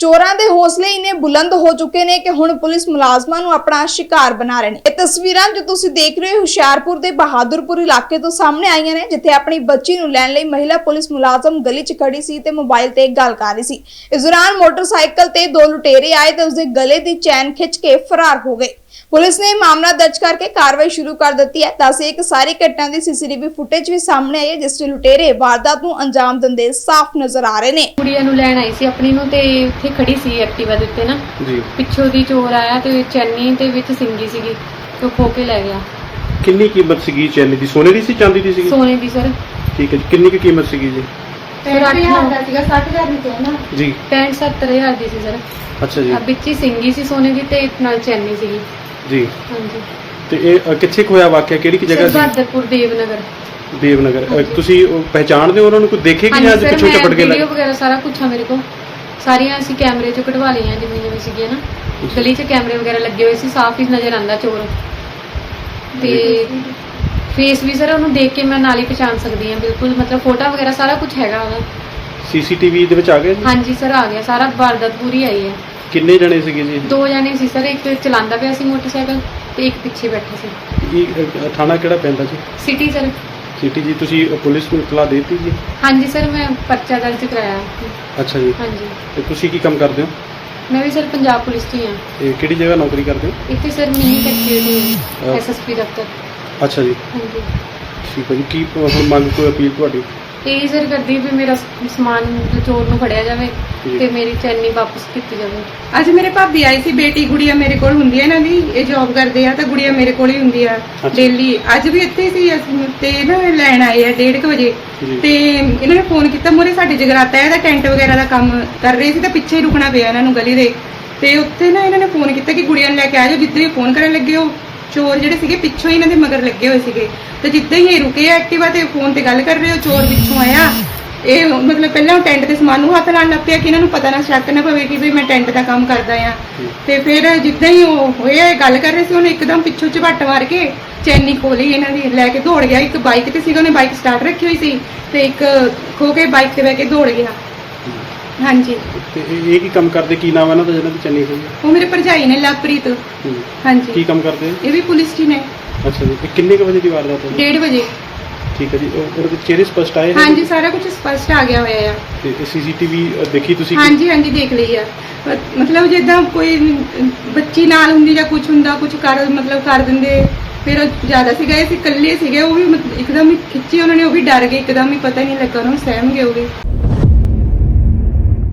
ਚੋਰਾਂ ਦੇ ਹੌਸਲੇ ਇੰਨੇ ਬੁਲੰਦ ਹੋ ਚੁੱਕੇ ਨੇ ਕਿ ਹੁਣ ਪੁਲਿਸ ਮੁਲਾਜ਼ਮਾਂ ਨੂੰ ਆਪਣਾ ਸ਼ਿਕਾਰ ਬਣਾ ਰਹੇ ਨੇ। ਇਹ ਤਸਵੀਰਾਂ ਜੋ ਤੁਸੀਂ ਦੇਖ ਰਹੇ ਹੋ, ਹੁਸ਼ਿਆਰਪੁਰ ਦੇ ਬਹਾਦਰਪੁਰ ਇਲਾਕੇ ਤੋਂ ਸਾਹਮਣੇ ਆਈਆਂ ਨੇ, ਜਿੱਥੇ ਆਪਣੀ ਬੱਚੀ ਨੂੰ ਲੈਣ ਲਈ ਮਹਿਲਾ ਪੁਲਿਸ ਮੁਲਾਜ਼ਮ ਗਲੀ 'ਚ ਖੜੀ ਸੀ ਤੇ ਮੋਬਾਈਲ ਤੇ ਗੱਲ ਕਰ ਰਹੀ ਸੀ। ਇਸ ਦੌਰਾਨ ਮੋਟਰਸਾਈਕਲ ਤੇ ਦੋ ਲੁਟੇਰੇ ਆਏ ਤੇ ਉਸਦੇ ਗਲੇ ਦੀ ਚੈਨ ਖਿੱਚ ਕੇ ਫਰਾਰ ਹੋ ਗਏ। ਪੁਲਿਸ ਨੇ ਮਾਮਲਾ ਦਰਜ ਕਰਕੇ ਕਾਰਵਾਈ ਸ਼ੁਰੂ ਕਰ ਦਿੱਤੀ ਹੈ। ਦੱਸੇ ਇੱਕ ਸਾਰੀ ਘਟਨਾ ਦੀ ਸੀਸੀਟੀਵੀ ਫੁਟੇਜ ਵੀ ਸਾਹਮਣੇ ਆਈ ਹੈ ਜਿਸ 'ਚ ਲੁਟੇਰੇ ਵਾਰਦਾਤ ਨੂੰ ਅੰਜਾਮ ਦਿੰਦੇ ਸਾਫ਼ ਨਜ਼ਰ ਆ ਰਹੇ ਨੇ। ਕੁੜੀਆਂ ਨੂੰ ਲੈਣ ਆਈ ਸੀ ਆਪਣੀ ਨੂੰ ਤੇ ਉੱਥੇ ਖੜੀ ਸੀ ਐਕਟਿਵਾ ਦੇ ਉੱਤੇ ਨਾ। ਜੀ। ਪਿੱਛੋਂ ਦੀ ਚੋਰ ਆਇਆ ਤੇ ਚੈਨੀ ਤੇ ਵਿੱਚ ਸਿੰਗੀ ਸੀਗੀ ਤੇ ਉਹ ਖੋ ਕੇ ਲੈ ਗਿਆ। ਕਿੰਨੀ ਕੀਮਤ ਸੀਗੀ ਚੈਨੀ ਦੀ? ਸੋਨੇ ਦੀ ਸੀ ਚਾਂਦੀ ਦੀ ਸੀਗੀ? ਸੋਨੇ ਦੀ ਸਰ। ਠੀਕ ਹੈ ਜੀ ਕਿੰਨੀ ਕੁ ਕੀਮਤ ਸੀਗੀ ਜੀ? ਸਰ 8 ਦਾ ਸੀਗਾ 60000 ਦੀ ਚਾਹੀਦਾ ਜੀ। 65 70000 ਦੀ ਸੀ ਸਰ। ਅੱਛਾ ਜੀ। ਆ ਵਿੱਚ ਹੀ ਸਿੰਗੀ ਸੀ ਸੋਨੇ ਦੀ ਤੇ ਨਾਲ ਚੈਨੀ ਸੀਗੀ। ਜੀ। ਹਾਂਜੀ। ਤੇ ਇਹ ਅ, ਕਿੱਥੇ ਕੁ ਹੋਇਆ ਵਾਕਿਆ? ਕਿਹੜੀ ਕਿ ਜਗ੍ਹਾ ਸੀ? ਬਹਾਦਰਪੁਰ ਦੇਵਨਗਰ। ਦੇਵਨਗਰ। ਅ, ਹਾਂਜੀ। ਤੁਸੀਂ ਉਹ ਪਹਿਚਾਣਦੇ ਹੋ ਉਹਨਾਂ ਨੂੰ? ਕੋਈ ਦੇਖੇ ਕਿ ਹਾਂਜੀ ਸਰ ਪਿੱਛੋਂ ਮੈਂ ਕੇ ਵੀਡੀਓ ਲੱਗ ਵਗੈਰਾ ਸਾਰਾ ਕੁਝ ਆ ਮੇਰੇ ਕੋਲ। ਸਾਰੀਆਂ ਅਸੀਂ ਕੈਮਰੇ ਚੋਂ ਕਢਵਾ ਲਈਆਂ ਜਿਵੇਂ ਜਿਵੇਂ ਸੀਗੀਆਂ ਨਾ। ਗਲੀ 'ਚ ਕੈਮਰੇ ਵਗੈਰਾ ਲੱਗੇ ਹੋਏ ਸੀ ਸਾਫ਼ ਹੀ ਨਜ਼ਰ ਆਂਦਾ ਚੋਰ। ਤੇ ਫੇਸ ਵੀ ਸਰ ਉਹਨੂੰ ਦੇਖ ਕੇ ਮੈਂ ਨਾਲ ਹੀ ਪਛਾਣ ਸਕਦੀ ਹਾਂ ਬਿਲਕੁਲ। ਮਤਲਬ ਫੋਟੋ ਵਗੈਰਾ ਸਾਰਾ ਕੁਝ ਹੈਗਾ ਉਹਦਾ। ਸੀਸੀਟੀਵੀ ਦੇ ਵਿੱਚ ਆ ਗਏ? ਜੀ? ਹਾਂਜੀ ਸਰ ਆ ਗਿਆ। ਸਾਰਾ ਵਾਰਦਾਤ ਪੂਰੀ ਆਈ ਹੈ। ਕਿੰਨੇ ਜਣੇ ਸੀਗੇ ਜੀ? ਦੋ ਜਣੇ ਸੀ ਸਰ ਇੱਕ ਚਲਾਉਂਦਾ ਪਿਆ ਸੀ ਮੋਟਰਸਾਈਕਲ ਤੇ ਇੱਕ ਪਿੱਛੇ ਬੈਠਾ ਸੀ। ਇਹ ਅ, ਥਾਣਾ ਕਿਹੜਾ ਪੈਂਦਾ ਜੀ ਸਿਟੀ ਸਰ। ਸਿਟੀ ਜੀ ਤੁਸੀਂ ਅ, ਪੁਲਿਸ ਨੂੰ ਇਤਲਾਹ ਦੇ ਦਿੱਤੀ ਜੀ? ਹਾਂਜੀ ਸਰ ਮੈਂ ਪਰਚਾ ਦਰਜ ਕਰਾਇਆ। ਅੱਛਾ ਜੀ। ਹਾਂਜੀ। ਤੇ ਤੁਸੀਂ ਕੀ ਕੰਮ ਕਰਦੇ ਹੋ? ਮੈਂ ਵੀ ਸਰ ਪੰਜਾਬ ਪੁਲਿਸ 'ਚ ਹੀ ਹਾਂ। ਇਹ ਕਿਹੜੀ ਜਗ੍ਹਾ ਨੌਕਰੀ ਕਰਦੇ ਹੋ? ਇੱਥੇ sir mini secretary uh SSP ਦਫਤਰ। ਅੱਛਾ ਜੀ। ਹਾਂਜੀ। ਠੀਕ ਹੈ ਜੀ। ਕੀ ਅ, ਹੁਣ ਮੰਗ ਕੋਈ ਅਪੀਲ ਤੁਹਾਡੀ? ਇਹ ਸਰ ਕਰਦੀ ਵੀ ਮੇਰਾ ਸਮਾਨ ਜੋ ਚੋਰ ਨੂੰ ਫੜਿਆ ਜਾਵੇ। ਤੇ ਮੇਰੀ ਚੈਨੀ ਵਾਪਸ ਕੀਤੀ ਜਾਵੇ ਅੱਜ ਮੇਰੇ ਭਾਬੀ ਆਈ ਸੀ ਬੇਟੀ ਗੁੜੀਆ ਮੇਰੇ ਕੋਲ ਹੁੰਦੀ ਹੈ ਇਹਨਾਂ ਦੀ ਇਹ ਜੌਬ ਕਰਦੇ ਆ ਤਾਂ ਗੁੜੀਆ ਮੇਰੇ ਕੋਲ ਹੀ ਹੁੰਦੀ ਆ। ਡੇਲੀ ਅੱਜ ਵੀ ਇੱਥੇ ਸੀ ਅਸੀਂ ਤੇ ਨਾ ਲੈਣ ਆਏ ਆ 1:30 ਵਜੇ। ਤੇ ਇਹਨਾਂ ਨੇ ਫੋਨ ਕੀਤਾ ਮੋਰੇ ਸਾਡੇ ਜਗਰਾਤਾ ਹੈ ਇਹਦਾ ਟੈਂਟ ਵਗੈਰਾ ਦਾ ਕੰਮ ਕਰ ਰਹੇ ਸੀ ਤਾਂ ਪਿੱਛੇ ਹੀ ਰੁਕਣਾ ਪਿਆ ਇਹਨਾਂ ਨੂੰ ਗਲੀ ਦੇ ਤੇ ਉੱਥੇ ਨਾ ਇਹਨਾਂ ਨੇ ਫੋਨ ਕੀਤਾ ਕਿ ਗੁੜੀਆ ਨੂੰ ਲੈ ਕੇ ਆ ਜਾਓ ਜਿੱਦਾਂ ਹੀ ਫੋਨ ਕਰਨ ਲੱਗੇ ਉਹ ਚੋਰ ਜਿਹੜੇ ਸੀਗੇ, ਪਿੱਛੋਂ ਹੀ ਇਹਨਾਂ ਦੇ ਮਗਰ ਲੱਗੇ ਹੋਏ ਸੀਗੇ। ਤੇ ਜਿੱਦਾਂ ਹੀ ਇਹ ਰੁਕੇ ਐਕਟਿਵਾ ਤੇ ਫੋਨ ਤੇ ਗੱਲ ਕਰ ਰਹੇ ਉਹ ਚੋਰ ਪਿੱਛੋਂ ਆਇਆ। ਇਹ ਮਤਲਬ ਪਹਿਲਾਂ ਟੈਂਟ ਦੇ ਸਮਾਨ ਨੂੰ ਹੱਥ ਲਾਉਣ ਲੱਗ ਪਿਆ ਕਿ ਇਹਨਾਂ ਨੂੰ ਪਤਾ ਨਾ, ਸ਼ੱਕ ਨਾ ਪਵੇ ਕਿ ਵੀ ਮੈਂ ਟੈਂਟ ਦਾ ਕੰਮ ਕਰਦਾ ਆ। ਤੇ ਫਿਰ ਜਿੱਦਾਂ ਹੀ ਉਹ ਹੋਇਆ, ਇਹ ਗੱਲ ਕਰ ਰਹੇ ਸੀ, ਉਹਨੇ ਇੱਕਦਮ ਪਿੱਛੋਂ ਝਪੱਟ ਮਾਰ ਕੇ ਚੈਨੀ ਖੋਲੀ ਇਹਨਾਂ ਦੀ, ਲੈ ਕੇ ਦੌੜ ਗਿਆ। ਇੱਕ ਬਾਈਕ ਤੇ ਸੀਗਾ, ਉਹਨੇ ਬਾਈਕ ਸਟਾਰਟ ਰੱਖੀ ਹੋਈ ਸੀ ਤੇ ਇੱਕ ਖੋ ਕੇ ਬਾਈਕ ਤੇ ਬਹਿ ਕੇ ਦੌੜ ਗਿਆ। ਹਾਂਜੀ। ਤੇ ਇਹ ਇਹ ਕੀ ਕੰਮ ਕਰਦੇ? ਕੀ ਨਾਮ ਹੈ ਇਹਨਾਂ ਦਾ ਜਿਹਨਾਂ ਦੀ ਚੰਨੀ ਹੋਈ ਹੈ? ਉਹ ਮੇਰੇ ਭਰਜਾਈ ਨੇ ਲਵਪ੍ਰੀਤ। ਹੂੰ। ਕੀ ਹਾਂਜੀ ਕੰਮ ਕਰਦੇ? ਇਹ ਵੀ ਪੁਲਿਸ 'ਚ ਹੀ ਨੇ। ਅੱਛਾ ਜੀ। ਇਹ ਕਿੰਨੇ ਕੁ ਵਜੇ ਦੀ ਵਾਰਦਾਤ ਹੈ 1:30 ਵਜੇ। ਠੀਕ ਹੈ ਜੀ। ਉਹ- ਉਹਦੇ ਵਿੱਚ ਚਿਹਰੇ ਸਪਸ਼ਟ ਆਏ ਹਾਂਜੀ ਸਾਰਾ ਕੁਝ ਸਪਸ਼ਟ ਆ ਗਿਆ ਹੋਇਆ ਆ। ਤੇ ਸੀਸੀਟੀਵੀ ਦੇਖੀ ਤੁਸੀਂ? ਹਾਂਜੀ ਹਾਂਜੀ ਦੇਖ ਲਈ ਆ। ਮਤਲਬ ਜਿੱਦਾਂ ਕੋਈ ਅਮ, ਬੱਚੀ ਨਾਲ ਹੁੰਦੀ ਜਾਂ ਕੁਝ ਹੁੰਦਾ ਕੁਝ ਕਰ ਮਤਲਬ ਕਰ ਦਿੰਦੇ ਫਿਰ ਉਹ ਜ਼ਿਆਦਾ ਸੀਗਾ ਇਹ ਸੀ ਇਕੱਲੇ ਸੀਗੇ ਉਹ ਵੀ ਮਤ- ਇੱਕਦਮ ਹੀ ਖਿੱਚੀ ਉਹਨਾਂ ਨੇ ਉਹ ਵੀ ਡਰ ਗਏ ਇੱਕਦਮ ਹੀ ਪਤਾ ਹੀ ਨਹੀਂ ਲੱਗਾ ਉਹਨਾਂ ਨੂੰ ਸਹਿਮ ਗਏ ਉਹ ਵੀ